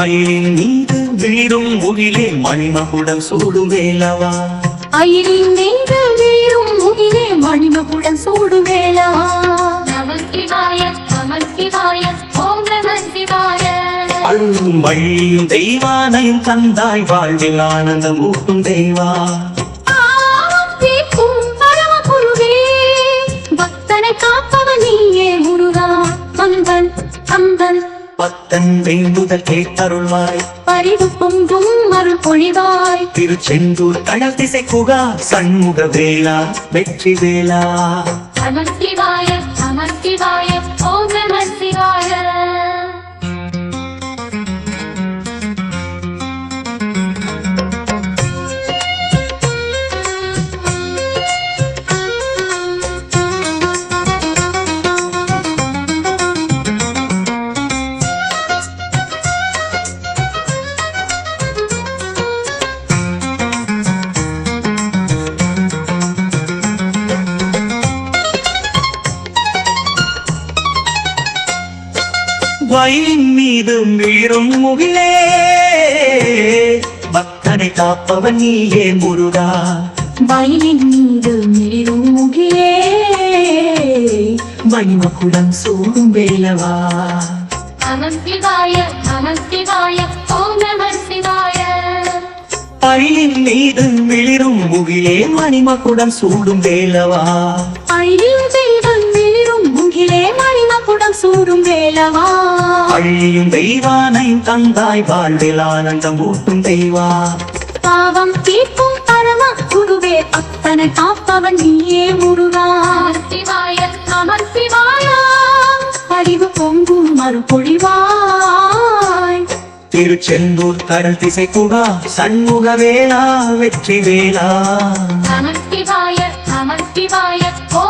மயிலின் மீது வீடும் முகிலே மணிமகுடம் சூடும் வேலவா அயிலின் மீது வீழும் முகிலே மணிமகுடன் சூடு வேளவா நமஸ்திவாய நமஸ்திவாய ஓம் நம சிவாய. அழும் வழியும் தெய்வானையும் தந்தாய் வாழ்வில் ஆனந்தம் ஊட்டும் தெய்வா. பத்தன் வேண்டுதல் கேட்டருள்வாய். பரிவு பொங்கும் அருள் பொழிவாய். திருச்செந்தூர் கடல் திசை குகா சண்முக வேலா வெற்றி வேலா நமஸ்திவாய நமஸ்திவாய வயலின் மீது வீறும் முகிலே. பக்தனை காப்பவன் நீயே முருகா. வயலின் மீது மீறும் முகிலே. மணிமகுடம் சூடும் வேலவா பயிலின் மீது விளிரும் முகிலே. மணிமகுடம் சூடும் வேலவா அழியும் சூடும் வேளவா? அழியும் தெய்வானையும் தந்தாய் வாழ்வில் ஆனந்தம் ஊட்டும் தெய்வா. பாவம் தீர்க்கும் பரம குருவே அத்தனை காப்பவன் நீயே முருகா. நமஸ்திவாய நமஸ்திவாய அறிவு பொங்கும் மறுபொழிவாய். திருச்செந்தூர் கடல் திசை குகா சண்முக வேலா வெற்றி வேலா நமஸ்திவாய நமஸ்திவாய ஓம்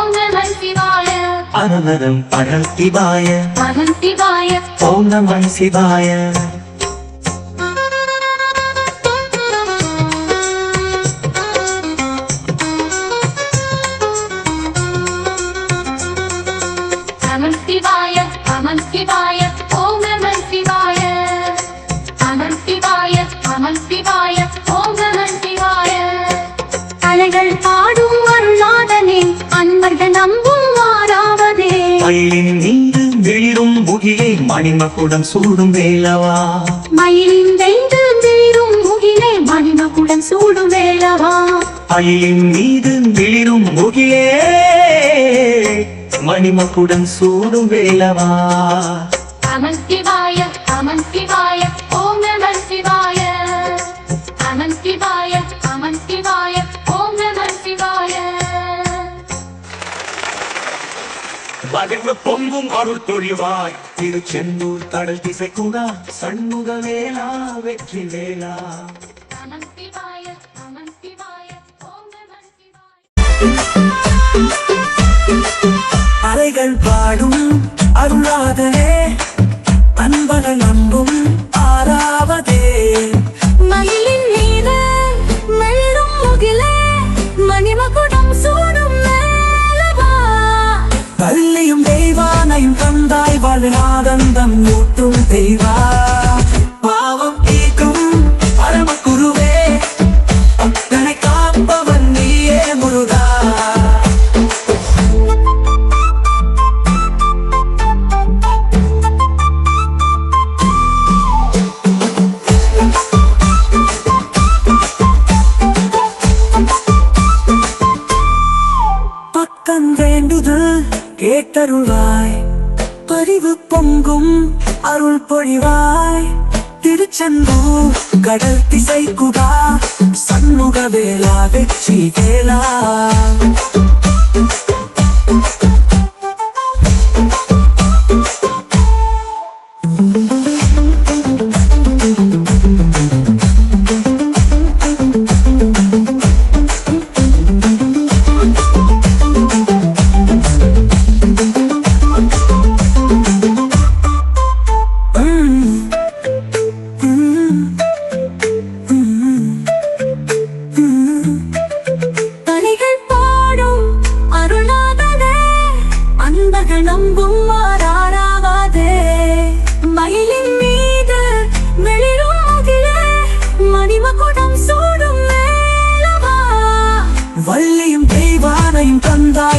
நம சிவாய அனவரம் படல் திவாய நமஸ்திவாய ஓம் நம சிவாய நமஸ்திவாய நமஸ்திவாய ஓம் நம சிவாய நமஸ்திவாய நமஸ்திவாய ஓம் நம சிவாய அலைகள் பாடும் அருளாதனே அன்பர்கள் மாறாவதே மயிலின் மீது விழிரும் முகிலே மணிமகுடம் சூடும் வேலவா மயிலின் வெந்து வீரும் முகிலே மணிமகுடன் சூடும் வேளவா. அயிலின் மீது விழிரும் முகிலே மணிமகுடம் சூடும் வேலவா நமஸ்திவாய நமஸ்திவாய ஓம் மகிழ்வு பொங்கும் அருள் பொழிவாய். திருச்செந்தூர் கடல் திசை குணா சண்முக வேளா வெற்றி வேளா அலைகள் பாடும் அருளாதனே அன்பன நம்பும் தெய்வானையும் தந்தாய் வாழ்நாதந்தம் ஊட்டும் தெய்வா. பாவம் கேட்டருள்வாய் பரிவு பொங்கும் அருள் பொழிவாய். திருச்செந்தூர் கடல் திசை குகா. சண்முக வேளா வெற்றி வேலா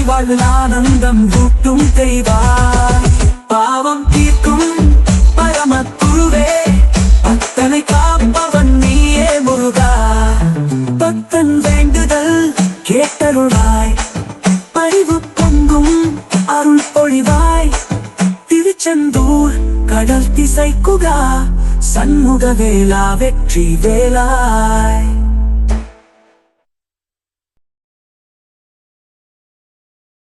வாழ்வில் ஆனந்தம் ஊட்டும் தெய்வாய் பாவம் தீர்க்கும் பரம குருவே பக்தனை காப்பவன் நீயே முருகா. பக்தன் வேண்டுதல் கேட்டருளாய். பரிவு பொங்கும் அருள் பொழிவாய். திருச்செந்தூர் கடல் திசை குகா சண்முக வேளா வெற்றி வேளாய்.